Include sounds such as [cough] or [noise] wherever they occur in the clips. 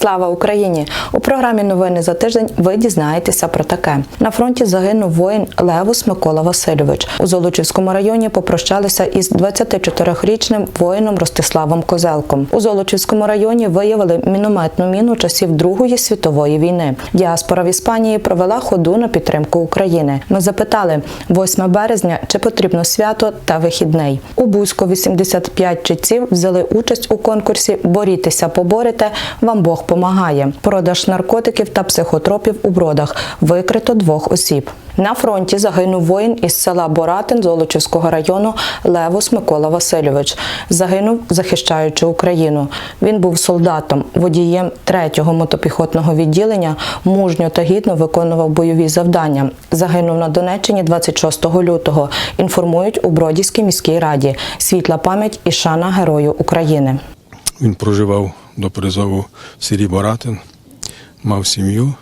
Слава Україні! У програмі Новини за тиждень ви дізнаєтеся про таке. На фронті загинув воїн Левус Микола Васильович. У Золочівському районі попрощалися із 24-річним воїном Ростиславом Козелком. У Золочівському районі виявили мінометну міну часів Другої світової війни. Діаспора в Іспанії провела ходу на підтримку України. Ми запитали 8 березня, чи потрібно свято та вихідний. У Бузьку 85 читців взяли участь у конкурсі Борітеся, поборете. Вам Бог помагає. Продаж наркотиків та психотропів у бродах викрито двох осіб. На фронті загинув воїн із села Боратин Золочівського району Левус Микола Васильович. Загинув, захищаючи Україну. Він був солдатом, водієм 3-го мотопіхотного відділення, мужньо та гідно виконував бойові завдання. Загинув на Донеччині 26 лютого. Інформують у Бродівській міській раді. Світла пам'ять і шана Герою України. Він проживав до призову в Боратин, мав сім'ю,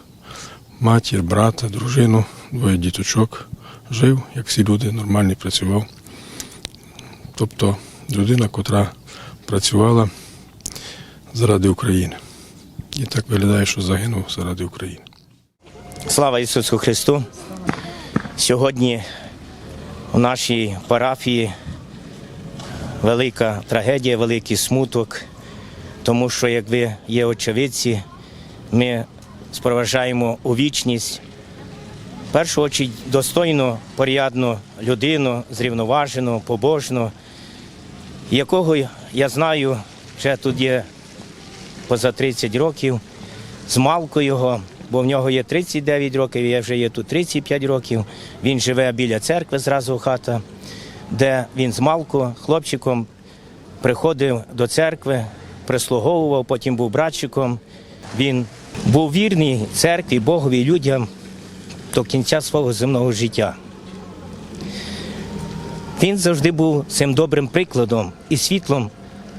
матір, брата, дружину, двоє діточок. Жив, як всі люди, нормально працював. Тобто людина, котра працювала заради України. І так виглядає, що загинув заради України. Слава Ісусу Христу! Сьогодні у нашій парафії велика трагедія, великий смуток, тому що, як ви є очевидці, ми спроважаємо у вічність першу очі достойну, порядну людину, зрівноважену, побожну, якого я знаю, вже тут є поза 30 років, з малку його, бо в нього є 39 років, я вже є тут 35 років. Він живе біля церкви, зразу хата, де він з малку хлопчиком приходив до церкви, прислуговував, потім був братчиком. Він був вірний церкві, Богові, людям до кінця свого земного життя. Він завжди був цим добрим прикладом і світлом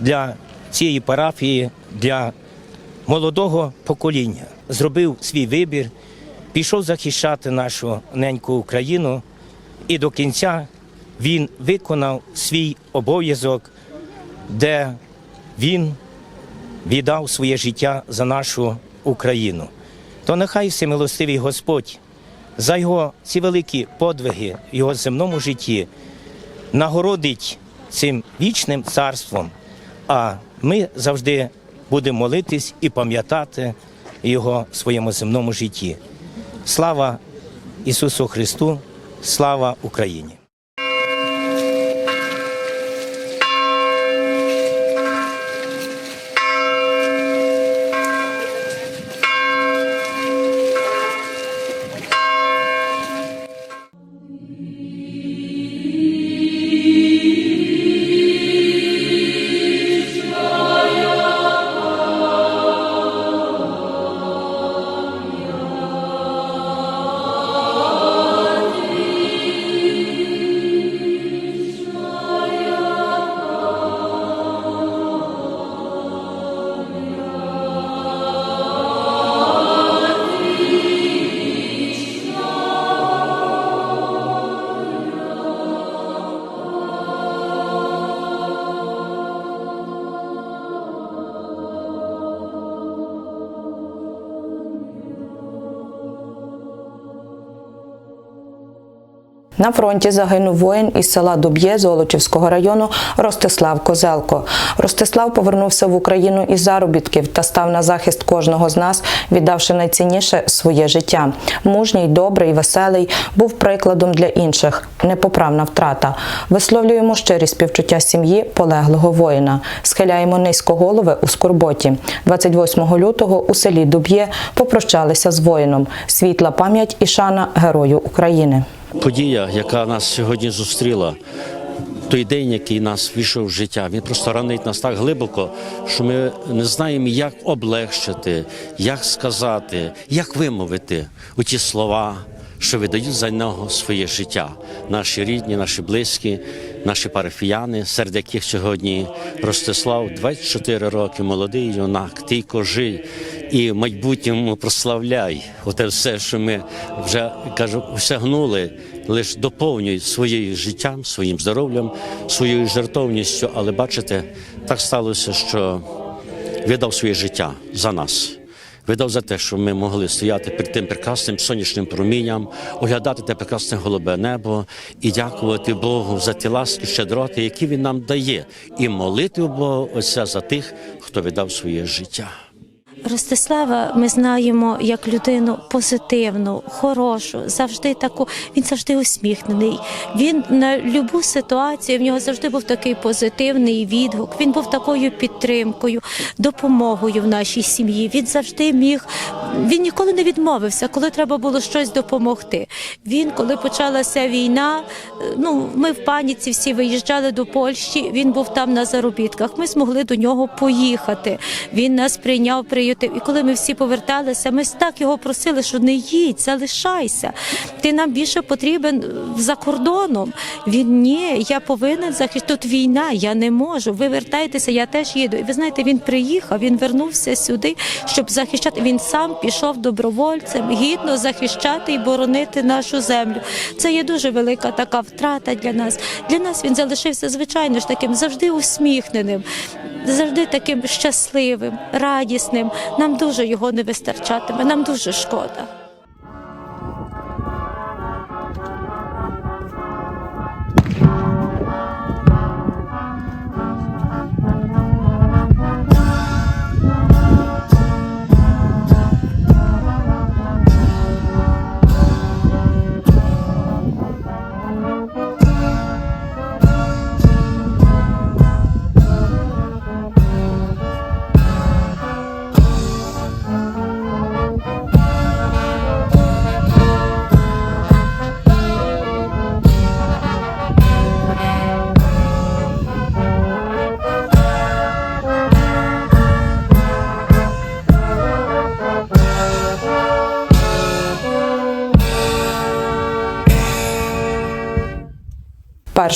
для цієї парафії, для молодого покоління. Зробив свій вибір, пішов захищати нашу неньку Україну, і до кінця він виконав свій обов'язок, де він віддав своє життя за нашу Україну. То нехай всемилостивий Господь за його ці великі подвиги в його земному житті нагородить цим вічним царством. А ми завжди будемо молитись і пам'ятати його в своєму земному житті. Слава Ісусу Христу, слава Україні! На фронті загинув воїн із села Дуб'є Золочівського району Ростислав Козелко. Ростислав повернувся в Україну із заробітків та став на захист кожного з нас, віддавши найцінніше своє життя. Мужній, добрий, веселий, був прикладом для інших. Непоправна втрата. Висловлюємо щирі співчуття сім'ї полеглого воїна. Схиляємо низько голови у скорботі. 28 лютого у селі Дуб'є попрощалися з воїном. Світла пам'ять і шана Герою України. Подія, яка нас сьогодні зустріла. Той день, який нас війшов в життя, він просто ранить нас так глибоко, що ми не знаємо, як облегшити, як сказати, як вимовити у ті слова, що видають за нього своє життя. Наші рідні, наші близькі, наші парафіяни, серед яких сьогодні Ростислав 24 роки, молодий юнак, ти кожий, і в майбутньому прославляй. Оте все, що ми вже кажу, осягнули, лише доповнюють своїм життям, своїм здоров'ям, своєю жертовністю. Але бачите, так сталося, що віддав своє життя за нас. видав за те, що ми могли стояти перед тим прекрасним сонячним промінням, оглядати те прекрасне голубе небо і дякувати Богу за ті ласки, щедроти, які він нам дає, і молити Бога Отця за тих, хто віддав своє життя. Ростислава ми знаємо як людину позитивну, хорошу, завжди таку. Він завжди усміхнений. Він на любу ситуацію в нього завжди був такий позитивний відгук. Він був такою підтримкою, допомогою в нашій сім'ї. Він завжди міг. Він ніколи не відмовився, коли треба було щось допомогти. Він, коли почалася війна, ну ми в паніці всі виїжджали до Польщі. Він був там на заробітках. Ми змогли до нього поїхати. Він нас прийняв, приютив. І коли ми всі поверталися, ми так його просили, що не їдь, залишайся. Ти нам більше потрібен за кордоном. Він ні, я повинен захистити. Тут війна, я не можу. Ви вертайтеся, я теж їду. І ви знаєте, він приїхав, він вернувся сюди, щоб захищати. Він сам пішов добровольцем, гідно захищати і боронити нашу землю. Це є дуже велика така втрата для нас. Для нас він залишився звичайно ж таким завжди усміхненим, завжди таким щасливим, радісним. Нам дуже його не вистачатиме. Нам дуже шкода. –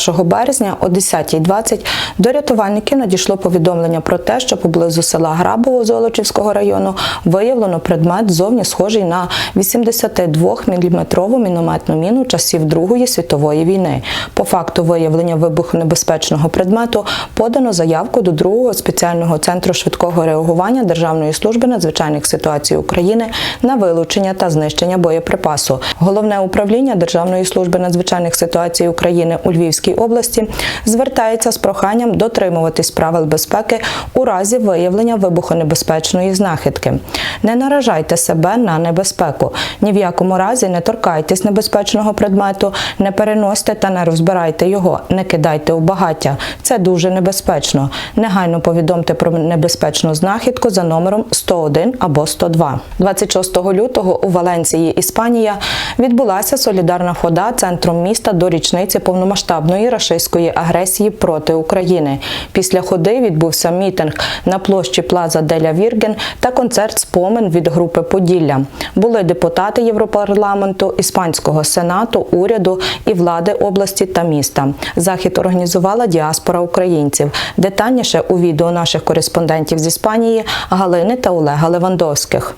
1 березня о 10.20 до рятувальників надійшло повідомлення про те, що поблизу села Грабово Золочівського району виявлено предмет зовні схожий на 82-мм мінометну міну часів Другої світової війни. По факту виявлення вибухонебезпечного предмету подано заявку до другого спеціального центру швидкого реагування Державної служби надзвичайних ситуацій України на вилучення та знищення боєприпасу. Головне управління Державної служби надзвичайних ситуацій України у Львівській області звертається з проханням дотримуватись правил безпеки у разі виявлення вибухонебезпечної знахідки. Не наражайте себе на небезпеку. Ні в якому разі не торкайтесь небезпечного предмету, не переносьте та не розбирайте його, не кидайте у багаття. Це дуже небезпечно. Негайно повідомте про небезпечну знахідку за номером 101 або 102. 26 лютого у Валенції, Іспанія, відбулася солідарна хода центром міста до річниці повномасштабної рашистської агресії проти України. Після ходи відбувся мітинг на площі Плаза Деля Вірген та концерт спомин від групи Поділля. Були депутати Європарламенту, іспанського сенату, уряду і влади області та міста. Захід організувала діаспора українців. Детальніше у відео наших кореспондентів з Іспанії Галини та Олега Левандовських.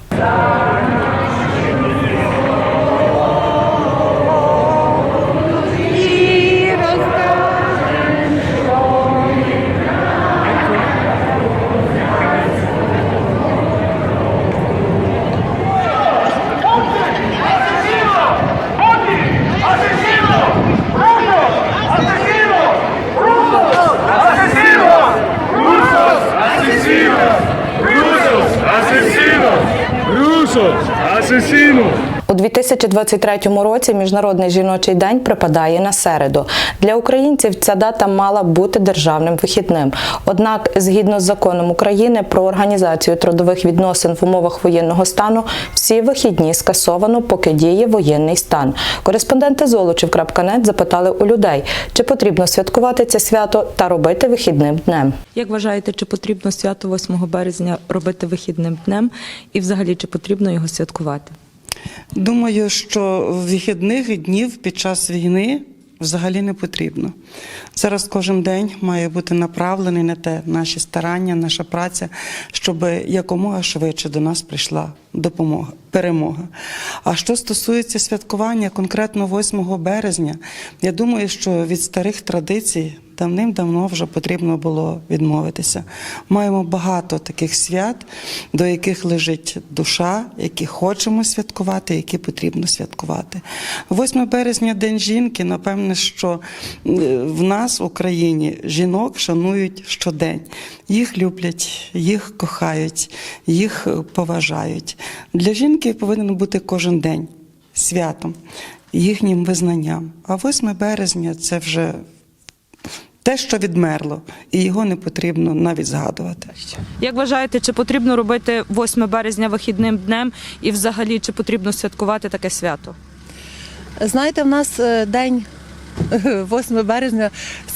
assassino! У 2023 році Міжнародний жіночий день припадає на середу. Для українців ця дата мала бути державним вихідним. Однак, згідно з законом України про організацію трудових відносин в умовах воєнного стану, всі вихідні скасовано, поки діє воєнний стан. Кореспонденти Золочів.нет запитали у людей, чи потрібно святкувати це свято та робити вихідним днем. Як вважаєте, чи потрібно свято 8 березня робити вихідним днем, і взагалі чи потрібно його святкувати? Думаю, що вихідних днів під час війни взагалі не потрібно. Зараз кожен день має бути направлений на те, наші старання, наша праця, щоб якомога швидше до нас прийшла допомога, перемога. А що стосується святкування конкретно 8 березня, я думаю, що від старих традицій давним-давно вже потрібно було відмовитися. Маємо багато таких свят, до яких лежить душа, які хочемо святкувати, які потрібно святкувати. 8 березня День жінки. Напевне, що е, в нас в Україні жінок шанують щодень. Їх люблять, їх кохають, їх поважають. Для жінки повинен бути кожен день святом, їхнім визнанням. А 8 березня це вже те, що відмерло, і його не потрібно навіть згадувати. Як вважаєте, чи потрібно робити 8 березня вихідним днем і взагалі чи потрібно святкувати таке свято? Знаєте, в нас е, день [laughs] е, 8 березня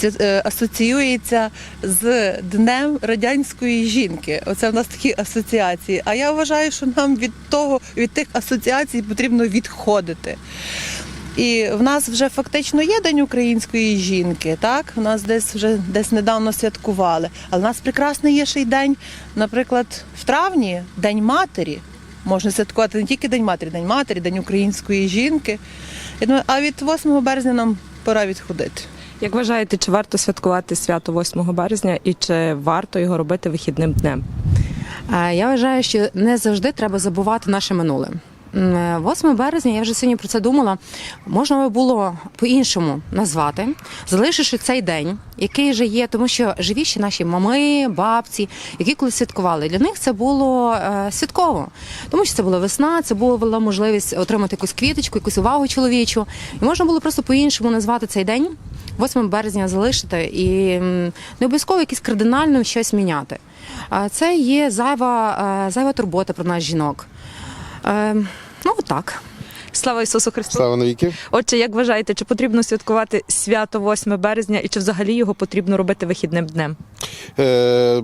е, асоціюється з Днем радянської жінки. Оце в нас такі асоціації. А я вважаю, що нам від того, від тих асоціацій потрібно відходити. І в нас вже фактично є День української жінки, так? У нас десь вже десь недавно святкували. Але в нас прекрасний є ще й день, наприклад, в травні День матері. Можна святкувати не тільки День матері, День матері, День української жінки. Я думаю, а від 8 березня нам пора відходити. Як вважаєте, чи варто святкувати свято 8 березня і чи варто його робити вихідним днем? Е, Я вважаю, що не завжди треба забувати наше минуле. М, е, 8 березня, я вже сьогодні про це думала, можна би було по-іншому назвати, залишивши цей день, який вже є, тому що живі ще наші мами, бабці, які колись святкували. Для них це було е, святково, тому що це була весна, це була можливість отримати якусь квіточку, якусь увагу чоловічу. І можна було просто по-іншому назвати цей день, 8 березня залишити і не обов'язково якось кардинально щось міняти. Це є зайва, е, зайва турбота про нас жінок. Е, Ну, так. Слава Ісусу Христу! Слава навіки. Отже, як вважаєте, чи потрібно святкувати свято 8 березня і чи взагалі його потрібно робити вихідним днем? Е,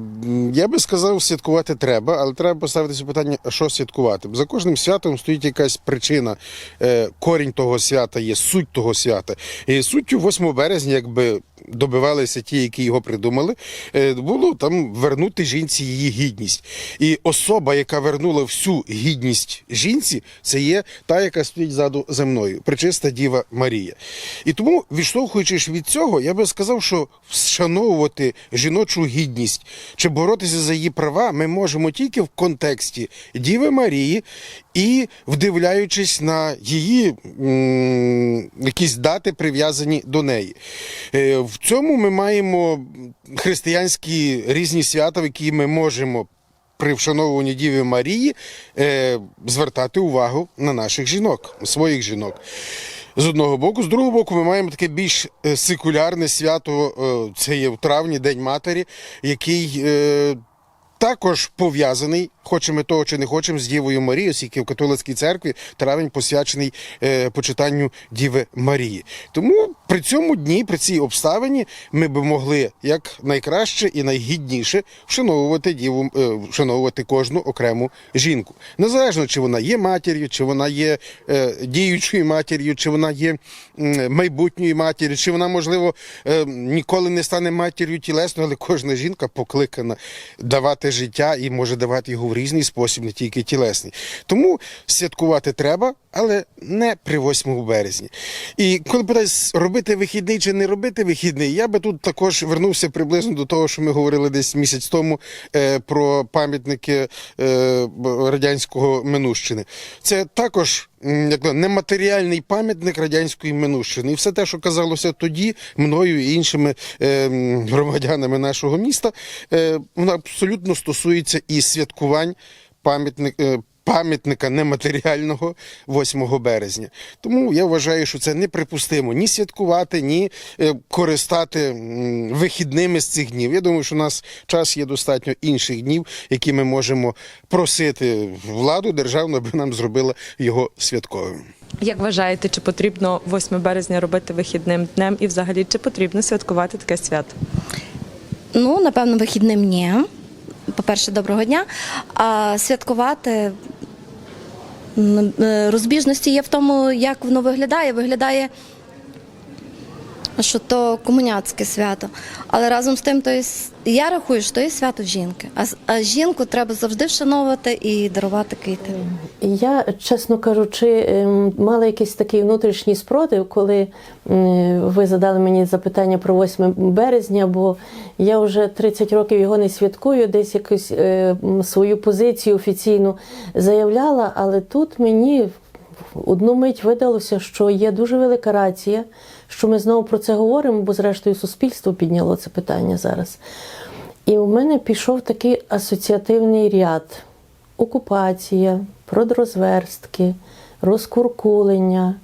я би сказав, святкувати треба, але треба поставитися питання, що святкувати. За кожним святом стоїть якась причина. Е, корінь того свята є, суть того свята. І суттю 8 березня, якби добивалися ті, які його придумали, е, було там вернути жінці її гідність. І особа, яка вернула всю гідність жінці, це є та, яка стоїть ззаду за мною, причиста Діва Марія. І тому, відштовхуючись від цього, я би сказав, що вшановувати жіночу гідність чи боротися за її права ми можемо тільки в контексті Діви Марії і вдивляючись на її м, якісь дати, прив'язані до неї. Е, В цьому ми маємо християнські різні свята, в які ми можемо. При вшановуванні Діви Марії е, звертати увагу на наших жінок, своїх жінок. З одного боку, з другого боку, ми маємо таке більш е, секулярне свято. е, Це є в травні, День Матері, який е, також пов'язаний, хочемо того чи не хочемо, з Дівою Марією, оскільки в католицькій церкві травень посвячений е, почитанню Діви Марії. Тому при цьому дні, при цій обставині, ми би могли як найкраще і найгідніше вшановувати діву, е, вшановувати кожну окрему жінку. Незалежно, чи вона є матір'ю, чи вона є е, діючою матір'ю, чи вона є майбутньою матір'ю, чи вона, можливо, ніколи не стане матір'ю тілесно, але кожна жінка покликана давати життя і може давати його в різний спосіб, не тільки тілесний. Тому святкувати треба, але не при 8 березні. І коли питають, робити вихідний чи не робити вихідний, я би тут також вернувся приблизно до того, що ми говорили десь місяць тому е, про пам'ятники е, радянського минущини. Це також як нематеріальний пам'ятник радянської минущини. І все те, що казалося тоді, мною і іншими е, громадянами нашого міста, е, воно абсолютно стосується і святкувань пам'ятник. е, Пам'ятника нематеріального 8 березня. Тому я вважаю, що це неприпустимо ні святкувати, ні е, користати вихідними з цих днів. Я думаю, що у нас час є достатньо інших днів, які ми можемо просити владу державну, аби нам зробила його святковим. Як вважаєте, чи потрібно 8 березня робити вихідним днем і взагалі чи потрібно святкувати таке свято? Ну, напевно, вихідним ні. По-перше, доброго дня. А святкувати розбіжності є в тому, як воно виглядає. Виглядає, що то комуняцьке свято. Але разом з тим, то є, я рахую, що то є свято жінки. А, а жінку треба завжди вшановувати і дарувати квіти. Я, чесно кажучи, ем, мала якийсь такий внутрішній спротив, коли ви задали мені запитання про 8 березня, бо я вже 30 років його не святкую, десь якусь е, свою позицію офіційну заявляла, але тут мені одну мить видалося, що є дуже велика рація, що ми знову про це говоримо, бо зрештою суспільство підняло це питання зараз. І у мене пішов такий асоціативний ряд: окупація, продрозверстки, розкуркулення,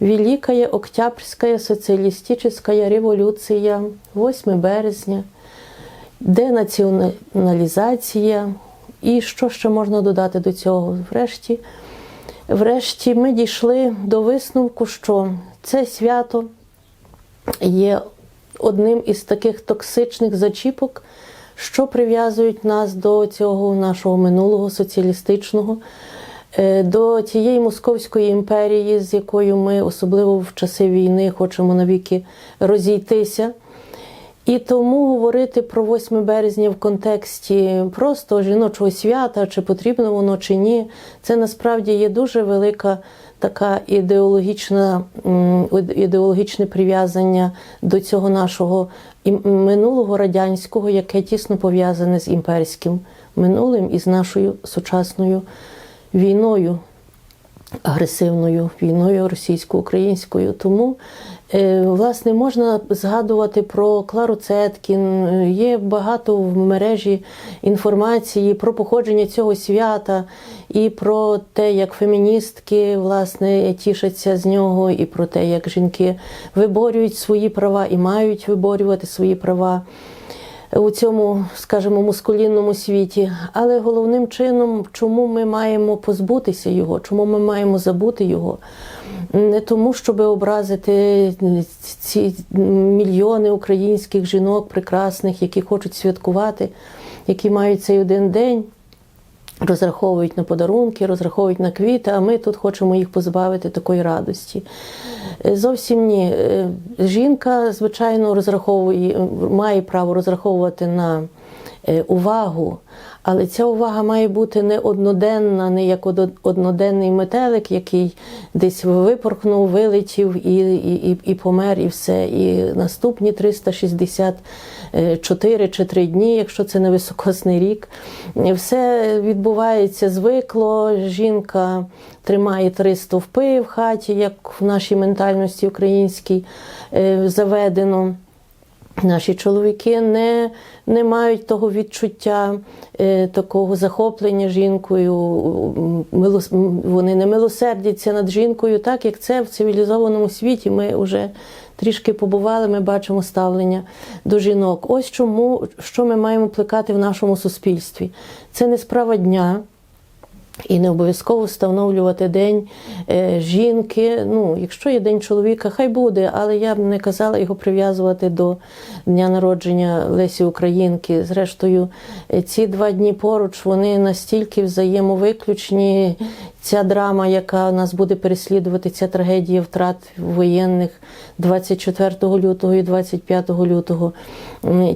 Великая Октябрьська соціалістична революція, 8 березня, денаціоналізація. І що ще можна додати до цього? Врешті, врешті ми дійшли до висновку, що це свято є одним із таких токсичних зачіпок, що прив'язують нас до цього нашого минулого соціалістичного, е, до тієї Московської імперії, з якою ми, особливо в часи війни, хочемо навіки розійтися. І тому говорити про 8 березня в контексті просто жіночого свята, чи потрібно воно чи ні, це насправді є дуже велика така ідеологічна, ідеологічне прив'язання до цього нашого минулого радянського, яке тісно пов'язане з імперським минулим і з нашою сучасною війною агресивною війною російсько-українською. Тому, власне, можна згадувати про Клару Цеткін. Е, Є багато в мережі інформації про походження цього свята і про те, як феміністки власне тішаться з нього, і про те, як жінки виборюють свої права і мають виборювати свої права у цьому, скажімо, мускулінному світі. Але головним чином, чому ми маємо позбутися його, чому ми маємо забути його? Не тому, щоб образити ці мільйони українських жінок прекрасних, які хочуть святкувати, які мають цей один день. Розраховують на подарунки, розраховують на квіти, а ми тут хочемо їх позбавити такої радості. Е, Зовсім ні. Е, Жінка, звичайно, розраховує, має право розраховувати на увагу, але ця увага має бути не одноденна, не як одноденний метелик, який десь випорхнув, вилетів і, і, і, помер, і все. І наступні 364 чи 3 дні, якщо це не високосний рік, все відбувається звикло. Жінка тримає три стовпи в хаті, як в нашій ментальності українській е, заведено. Наші чоловіки не, не мають того відчуття, е, такого захоплення жінкою, вони не милосердяться над жінкою, так як це в цивілізованому світі. Ми вже трішки побували, ми бачимо ставлення до жінок. Ось чому що ми маємо плекати в нашому суспільстві. Це не справа дня. І не обов'язково встановлювати день е, жінки. Ну, якщо є день чоловіка, хай буде, але я б не казала його прив'язувати до дня народження Лесі Українки. Зрештою, е, ці два дні поруч вони настільки взаємовиключні. Ця драма, яка нас буде переслідувати, ця трагедія втрат воєнних 24 лютого і 25 лютого.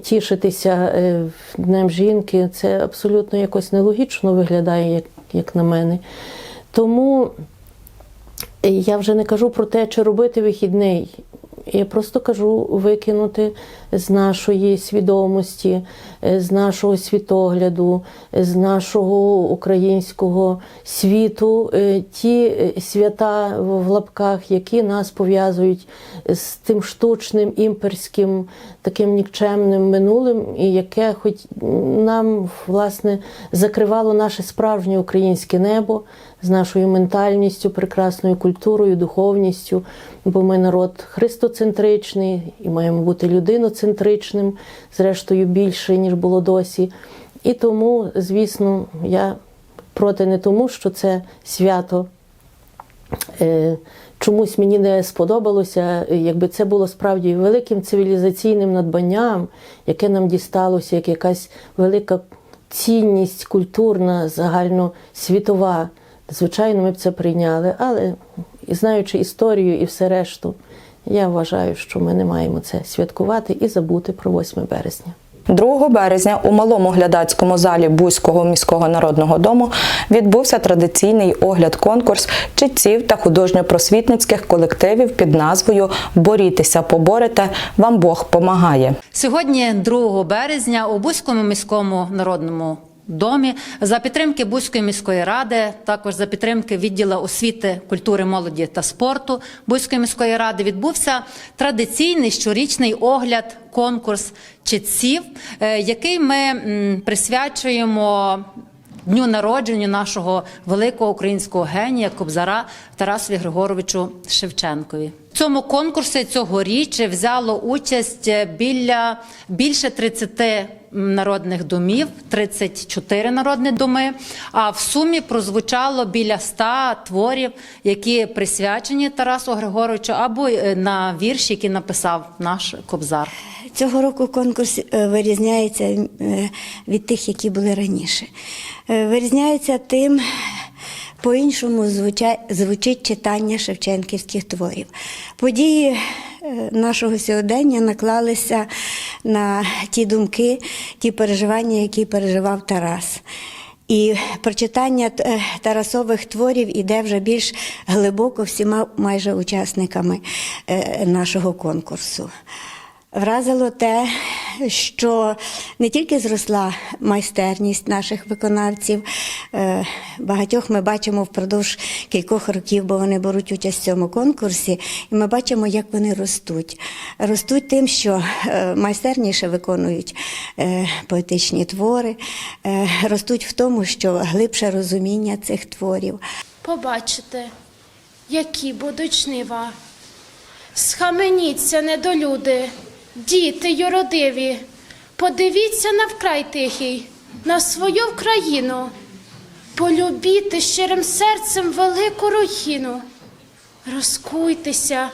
Тішитися е, Днем жінки, це абсолютно якось нелогічно виглядає, як, як на мене. Тому я вже не кажу про те, чи робити вихідний. Я просто кажу викинути з нашої свідомості, е, з нашого світогляду, е, з нашого українського світу е, ті е, свята в лапках, які нас пов'язують з тим штучним імперським, таким нікчемним минулим, і яке хоч нам власне закривало наше справжнє українське небо з нашою ментальністю, прекрасною культурою, духовністю, бо ми народ христоцентричний і маємо бути людиноцентричним, зрештою більше, ніж було досі. І тому, звісно, я проти не тому, що це свято. Е, Чомусь мені не сподобалося, якби це було справді великим цивілізаційним надбанням, яке нам дісталося, як якась велика цінність культурна, загальносвітова. Звичайно, ми б це прийняли, але знаючи історію і все решту, я вважаю, що ми не маємо це святкувати і забути про 8 березня. 2 березня у малому глядацькому залі Бузького міського народного дому відбувся традиційний огляд-конкурс читців та художньо-просвітницьких колективів під назвою Борітеся, поборете, вам Бог помагає. Сьогодні, 2 березня, у Бузькому міському народному домі за підтримки Бузької міської ради, також за підтримки відділу освіти, культури, молоді та спорту Бузької міської ради відбувся традиційний щорічний огляд, конкурс читців, е, який ми присвячуємо. Дню народження нашого великого українського генія Кобзара Тарасові Григоровичу Шевченкові. В цьому конкурсі цьогоріч взяло участь біля більше 30 народних домів, 34 народні доми. А в сумі прозвучало біля 100 творів, які присвячені Тарасу Григоровичу або е, на вірші, які написав наш Кобзар. Цього року конкурс е, вирізняється е, від тих, які були раніше. Е, Вирізняється тим, по-іншому звучить читання шевченківських творів. Події е, нашого сьогодення наклалися на ті думки, ті переживання, які переживав Тарас. І прочитання е, Тарасових творів іде вже більш глибоко всіма майже учасниками е, нашого конкурсу. Вразило те, що не тільки зросла майстерність наших виконавців, е, багатьох ми бачимо впродовж кількох років, бо вони беруть участь в цьому конкурсі, і ми бачимо, як вони ростуть. Ростуть тим, що е, майстерніше виконують е, поетичні твори, ростуть в тому, що глибше розуміння цих творів. Побачите, які будуть жнива. Схаменіться, недолюди, діти юродиві, подивіться на вкрай тихий, на свою Вкраїну, полюбіте щирим серцем велику руїну. Розкуйтеся,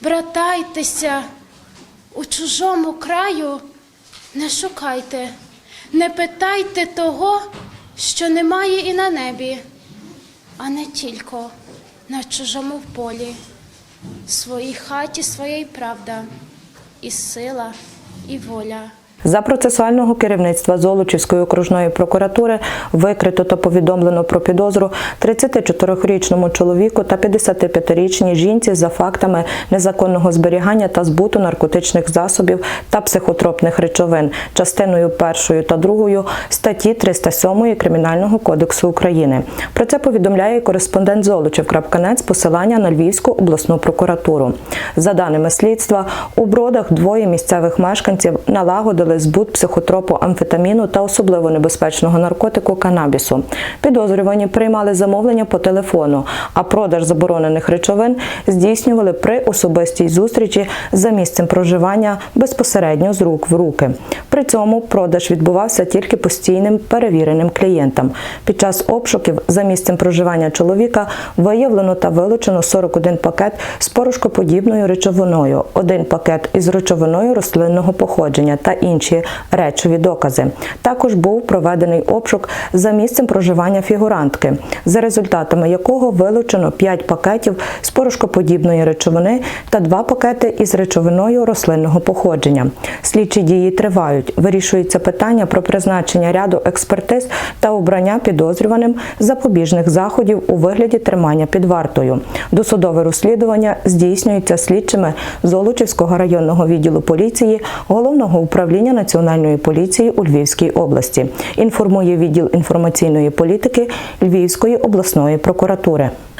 братайтеся, у чужому краю не шукайте, не питайте того, що немає і на небі а не тільки на чужому полі. Своїй хаті своєї правда, і сила, і воля. За процесуального керівництва Золочівської окружної прокуратури викрито та повідомлено про підозру 34-річному чоловіку та 55-річній жінці за фактами незаконного зберігання та збуту наркотичних засобів та психотропних речовин, частиною першою та другою статті 307 Кримінального кодексу України. Про це повідомляє кореспондент Золочів.нет з посилання на Львівську обласну прокуратуру. За даними слідства, у бродах двоє місцевих мешканців налагодили збут психотропу амфетаміну та особливо небезпечного наркотику канабісу. Підозрювані приймали замовлення по телефону, а продаж заборонених речовин здійснювали при особистій зустрічі за місцем проживання безпосередньо з рук в руки. При цьому продаж відбувався тільки постійним перевіреним клієнтам. Під час обшуків за місцем проживання чоловіка виявлено та вилучено 41 пакет з порошкоподібною речовиною, один пакет із речовиною рослинного походження та інші речові докази. Також був проведений обшук за місцем проживання фігурантки, за результатами якого вилучено 5 пакетів з порошкоподібної речовини та 2 пакети із речовиною рослинного походження. Слідчі дії тривають. Вирішується питання про призначення ряду експертиз та обрання підозрюваним запобіжних заходів у вигляді тримання під вартою. Досудове розслідування здійснюється слідчими Золочівського районного відділу поліції головного управління національної поліції у Львівській області. Інформує відділ інформаційної політики Львівської обласної прокуратури.